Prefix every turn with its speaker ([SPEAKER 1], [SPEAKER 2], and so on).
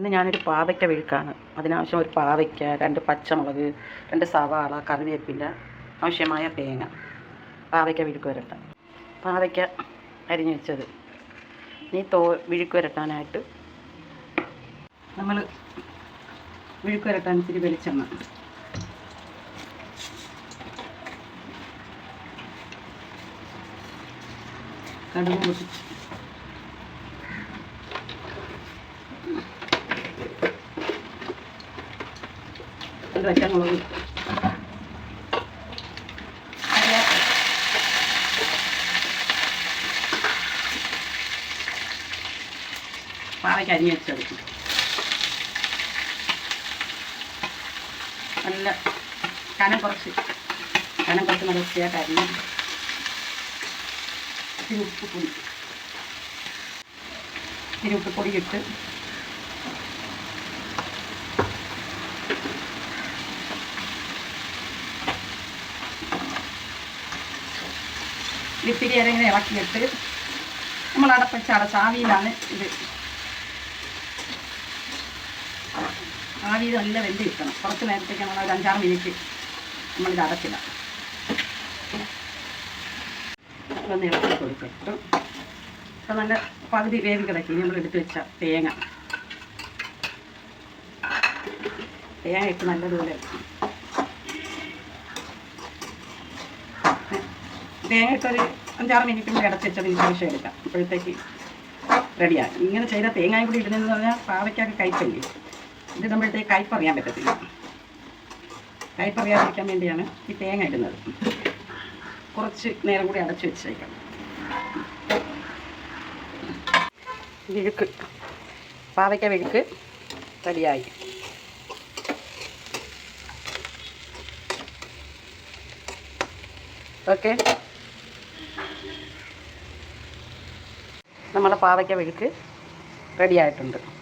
[SPEAKER 1] ഇന്ന് ഞാനൊരു പാവയ്ക്ക വിഴുക്കാണ് അതിനാവശ്യം ഒരു പാവയ്ക്ക രണ്ട് പച്ചമുളക് രണ്ട് സവാള കറിവേപ്പില ആവശ്യമായ തേങ്ങ. പാവയ്ക്ക വിഴുക്ക് വരട്ടാം പാവയ്ക്ക അരിഞ്ഞു വെച്ചത്. ഇനി തോ വിഴുക്ക് വരട്ടാനായിട്ട് നമ്മൾ വിഴുക്ക് വരട്ടാൻ ഇച്ചിരി വെളിച്ചെണ്ണ. കടുക് ഒരു പച്ചമുളക് കറിവേപ്പില. പാവയ്ക്ക് വെച്ചത് നല്ല കനം കുറച്ച്. കനം കുറച്ച് നല്ല വൃത്തിയായിട്ട് അരിഞ്ഞ് ഇത്തിരി ഉപ്പുപൊടി ഇത്തിരി ഉപ്പുപൊടി ഇട്ട് നേരം ഇങ്ങനെ ഇളക്കിയിട്ട് നമ്മൾ അടപ്പച്ച അടച്ച ആവിയിലാണ് ഇത്. ആവിയിൽ നല്ല വെന്ത് കിട്ടണം. കുറച്ച് നേരത്തേക്ക് നമ്മൾ ഒരു അഞ്ചാറ് മിനിറ്റ് നമ്മളിത് അടച്ചില്ല ഇപ്പം നല്ല പകുതി വേവി കിടക്കി നമ്മൾ എടുത്ത് വെച്ച തേങ്ങ. തേങ്ങ ഇട്ട് നല്ലതുപോലെ തേങ്ങ അഞ്ചാറ് മിനിറ്റ് കൂടി അടച്ചിട്ടതിന് ശേഷം എടുക്കാം. അപ്പോഴത്തേക്ക് റെഡിയാണ് ഇങ്ങനെ ചെയ്ത തേങ്ങയും കൂടി ഇടുന്നതെന്ന് പറഞ്ഞാൽ പാവയ്ക്കൊക്കെ കയ്പല്ലേ ഇത് ഇടുമ്പോഴത്തേക്ക് കയ്പറിയാൻ പറ്റത്തില്ല. കയ്പറിയാതിരിക്കാൻ വേണ്ടിയാണ് ഈ തേങ്ങ ഇടുന്നത്. കുറച്ച് നേരം കൂടി അടച്ച് വെച്ചേക്കാം. വിഴുക്ക്. പാവയ്ക്ക വിഴുക്ക് റെഡിയായി ഓക്കെ നമ്മുടെ പാവയ്ക്ക വഴുക്ക് റെഡി ആയിട്ടുണ്ട്